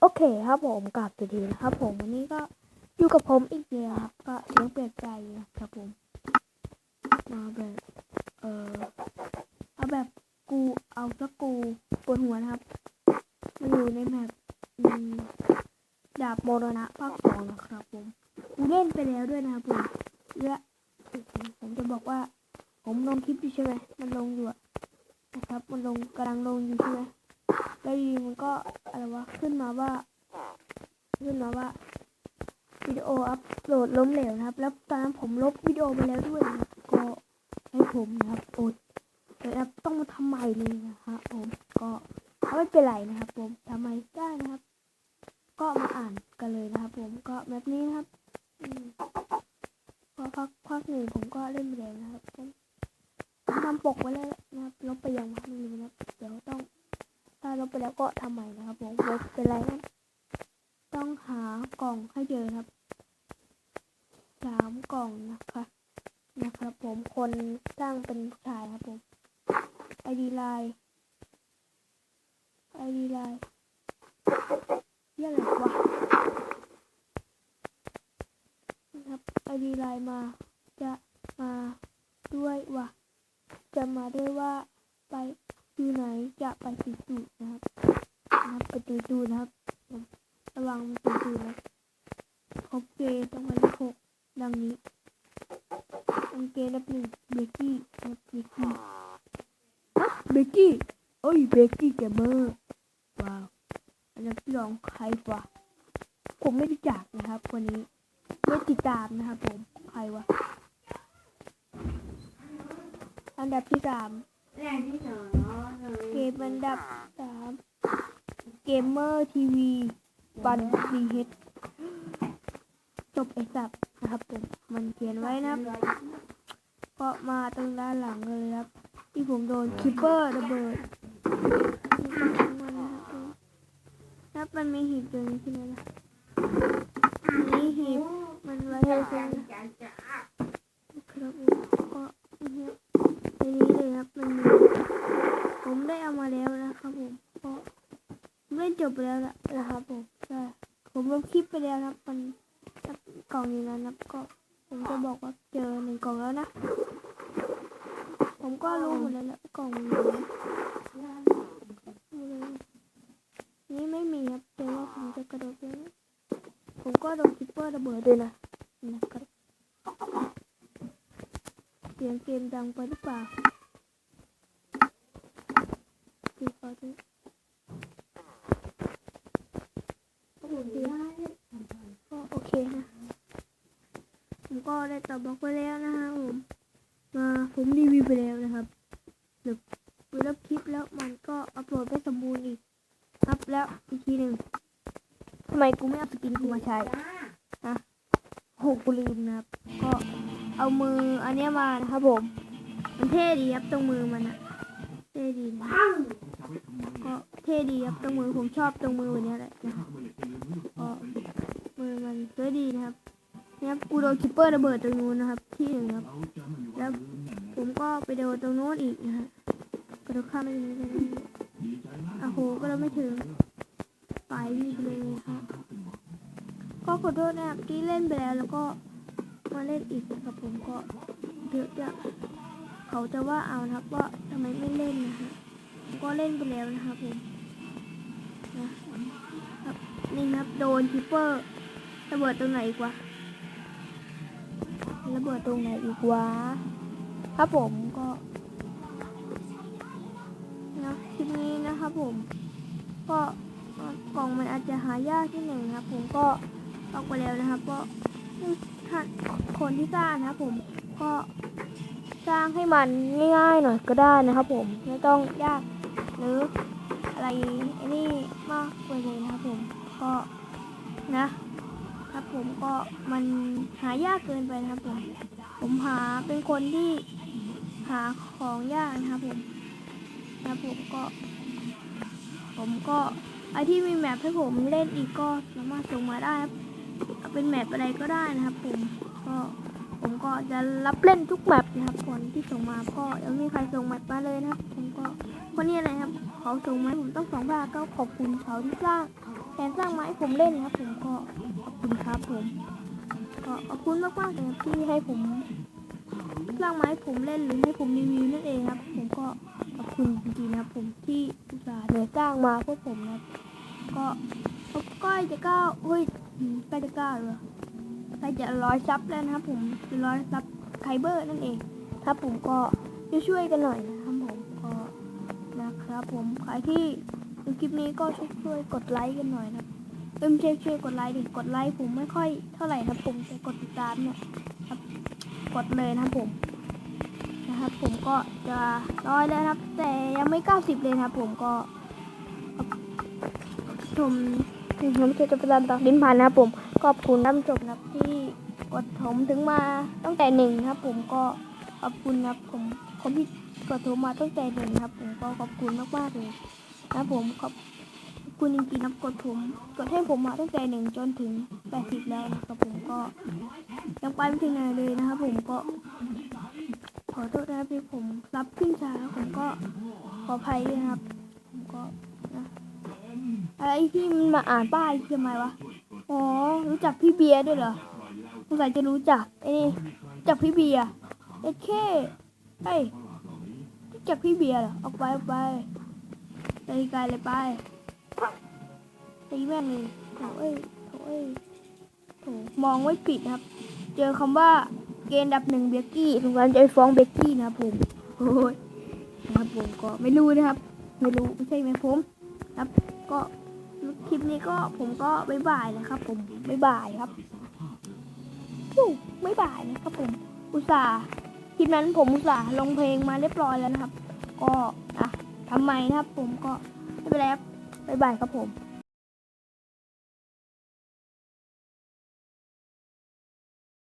โอเคครับผมกลับสวัสดีนะครับผมวันนี้ก็อยู่กับผมอีกแล้วครับก็เสียงเปลี่ยนใจนะครับผม มาแบบเออเอาแบบกูเอาสักกูปวดหัวนะครับมาอยู่ในแมปดาบมรณะภาคสองนะครับผมกูเล่นไปแล้วด้วยนะครับผมและผมจะบอกว่า ผมลงคลิปอยู่ใช่ไหมมันลงอยู่นะครับ มันลงกำลังลงอยู่ใช่ไหม แล้วอยู่ดีมันก็อะไรวะขึ้นมาว่า ขึ้นมาว่าวิดีโออัพโหลดล้มเหลวนะครับ แล้วตอนนั้นผมลบวิดีโอไปแล้วด้วยนะก็ให้ผมนะครับอดเลยนะครับต้องมาทำใหม่เลยนะครับผมก็ไม่เป็นไรนะครับผมทำใหม่ได้นะครับ ก็มาอ่านกันเลยนะครับ ผมก็แบบนี้นะครับพอพักพักหนึ่งผมก็เล่นไปแล้วนะครับผมทำปกไว้แล้วนะครับลบไปยังไม่รู้นะครับเดี๋ยวต้อง ถ้าลบไปแล้วก็ทำใหม่นะครับผมไม่เป็นไรนะต้องหากล่องให้เจอครับสามกล่องนะคะนะครับผมคนสร้างเป็นผู้ชายครับผมไอดีไลน์ไอดีไลน์เรียกอะไรวะนะครับไอดีไลน์มาจะมาด้วยวะจะมาด้วยว่าไป อยู่ไหนจะไปติดตูดนะครับนะครับไปติดตูดนะครับระวังมันติดตูดนะโอเคต้องไปที่หกดังนี้โอเคนับหนึ่งเบกกี้นะครับเบกกี้ฮะเบกกี้โอ้ยเบกกี้เกเมอร์ว้าวอันดับที่สองใครวะผมไม่รู้จักนะครับคนนี้ไม่ติดตามนะครับผมใครวะอันดับที่สาม แรงที่สองเกมอันดับสามเกมเมอร์ทีวีบันซีเฮดจบไอสับนะครับผมมันเขียนไว้นะครับก็มาตรงด้านหลังเลยครับ ที่ผมโดนคิปเปอร์ระเบิดนี่ก็ของมันนะครับผมครับมันมีหีบตรงนี้ใช่ไหมล่ะนี่หีบมันไว้ให้ตรงนี้นะครับผมก็เนี่ยในนี้เลยครับมันมี ผม ได้เอามาแล้วนะครับผมก็เล่นจบแล้วละนะครับผมใช่ผมลงคลิปไปแล้วนะมันกล่องนั้นนะครับก็ผมจะบอกว่าเจอหนึ่งกล่องแล้วนะ ผมก็รู้หมดแล้วแหละกล่องนอยู่ไหนนี่ไม่มีครับแต่ว่าผมจะกระโดดไปนะผมก็โดนคิปเปอร์ระเบิดด้วยนะนะครับเสียงเกมดังไปหรือเปล่า ดีพอดีก็โอเคก็โอเคนะผมก็ได้ตอบบล็อกไปแล้วนะฮะผมมาผมรีวิวไปแล้วนะครับเดี๋ยวไปรับคลิปแล้วมันก็อัปโหลดไม่สมบูรณ์อีกอัพแล้วอีกทีหนึ่งทำไมกูไม่เอาสกินกูมาใช้ฮะโหกูลืมนะครับ ก็เอามืออันนี้มานะครับผม มันเท่ดีครับตรงมือมันอะเท่ดีนะ ก็เท่ดีครับตรงมือผมชอบตรงมือแบบนี้แหละนะครับก็มือมันสวยดีนะครับนะครับกูโดนคิปเปอร์ระเบิดตรงนู้นนะครับ ที่หนึ่งครับ แล้วผมก็ไปโดนตรงนู้นอีกนะฮะกระโดดข้ามไปตรงนี้เลยโอ้โหก็เราไม่ถึงไปนี่เลยครับก็ขอโทษนะครับที่เล่นไปแล้วแล้วก็มาเล่นอีกนะครับผมก็เดี๋ยวจะเขาจะว่าเอานะครับว่าทำไมไม่เล่นนะฮะ ก็เล่นไปแล้วนะครับผมนะครับนี่นะครับโดนคิปเปอร์ระเบิดตรงไหนอีกวะระเบิดตรงไหนอีกวะครับผมก็นะคลิปนี้นะครับผม ก็กล่องมันอาจจะหายากที่หนึ่งนะครับ ผมก็ออกไปแล้วนะครับ ก็ท่านคนที่สร้างนะครับผมก็ สร้างให้มันง่ายๆหน่อยก็ได้นะครับ ผมไม่ต้องยากหรืออะไรไอ้นี่มากไปเลยนะครับผมก็นะครับผมก็มันหายากเกินไปนะครับผมผมหาเป็นคนที่หาของยากนะครับผมนะผมก็ ผมก็ไอที่มีแมปให้ผมเล่นอีกก็สามารถส่งมาได้ครับเป็นแมปอะไรก็ได้นะครับผมก็ ผมก็จะรับเล่นทุกแมปนะครับคนที่ส่งมาก็ยังมีใครส่งแมปมาเลยนะครับผมก็คนนี้อะไรครับเขาส่งมาผมต้องสองบาทก็ขอบคุณเขาที่สร้างแทนสร้างไมาให้ผมเล่นนะครับ ผมก็ขอบคุณครับผมก็ขอบคุณมากๆเลยครับที่ให้ผมสร้างไมาให้ผมเล่นหรือให้ผมรีวิวนั่นเองครับ ผมก็ขอบคุณจริงๆนะผมที่อุตส่าห์เหนื่อยสร้างมาเพื่อผมนะก็ก็ใกล้จะก้าวเฮ้ยอืมใกล้จะก้าวเลย ใกล้จะร้อยซับแล้วนะครับ ผมจะร้อยซับไคเบอร์นั่นเองถ้าผมก็ช่วยๆกันหน่อยนะครับผมก็นะครับ ผมใครที่ดูคลิปนี้ก็ช่วยๆกดไลค์กันหน่อยนะครับเอิ่มช่วยช่วยกดไลค์ดิกดไลค์ผมไม่ค่อยเท่าไหร่ครับผมแต่กดติดตามเนี่ยครับ กดเลยนะครับผมนะครับ ผมก็จะร้อยแล้วนะครับ แต่ยังไม่เก้าสิบเลยนะครับ ผมก็ผมผมจะจะไประจำตักดินพันนะครับผมขอบคุณท่านผู้ชมนะที่ กดผมถึงมาตั้งแต่หนึ่งนะครับ ผมก็ขอบคุณครับ ผมคนที่กดผมมาตั้งแต่หนึ่งครับ ผมก็ขอบคุณมากๆเลยนะครับผมขอบคุณจริงๆนะครับกดผมกดให้ผมมาตั้งแต่หนึ่งจนถึงแปดสิบแล้วนะครับผมก็ยังไปไม่ถึงไหนเลยนะครับผมก็ ขอโทษนะครับที่ผมรับขึ้นช้าผมก็ขออภัยด้วยนะครับ ผมก็นะอะไรที่มันมาอ่านป้ายทำไมวะ อ๋อ รู้จักพี่เบียร์ด้วยเหรอ สงสัยจะรู้จักไอ้นี่จักพี่เบียร์เอ็ดเคเฮ้ยจักพี่เบียร์เหรอออกไปออกไปไปไกลเลยไปตีแม่งเลยโถ่เอ้ยโถ่เอ้ยโถ่มองไว้ปิดนะครับ เจอคำว่าเกณฑ์อันดับหนึ่งเบกกี้สงสัยจะไปฟ้องเบกกี้นะครับผมโอ้ยนะครับผมก็ไม่รู้นะครับ ไม่รู้ไม่ใช่ไหมผมครับ ก็คลิปนี้ก็ผมก็บายบายนะครับ ผมบายบายครับ ยู่ไม่บายนะครับผม อุตส่าห์คลิปนั้นผมอุตส่าห์ลงเพลงมาเรียบร้อยแล้วนะครับ ก็อะทำไมนะครับผมก็ไม่เป็นไรครับบายบายครับผม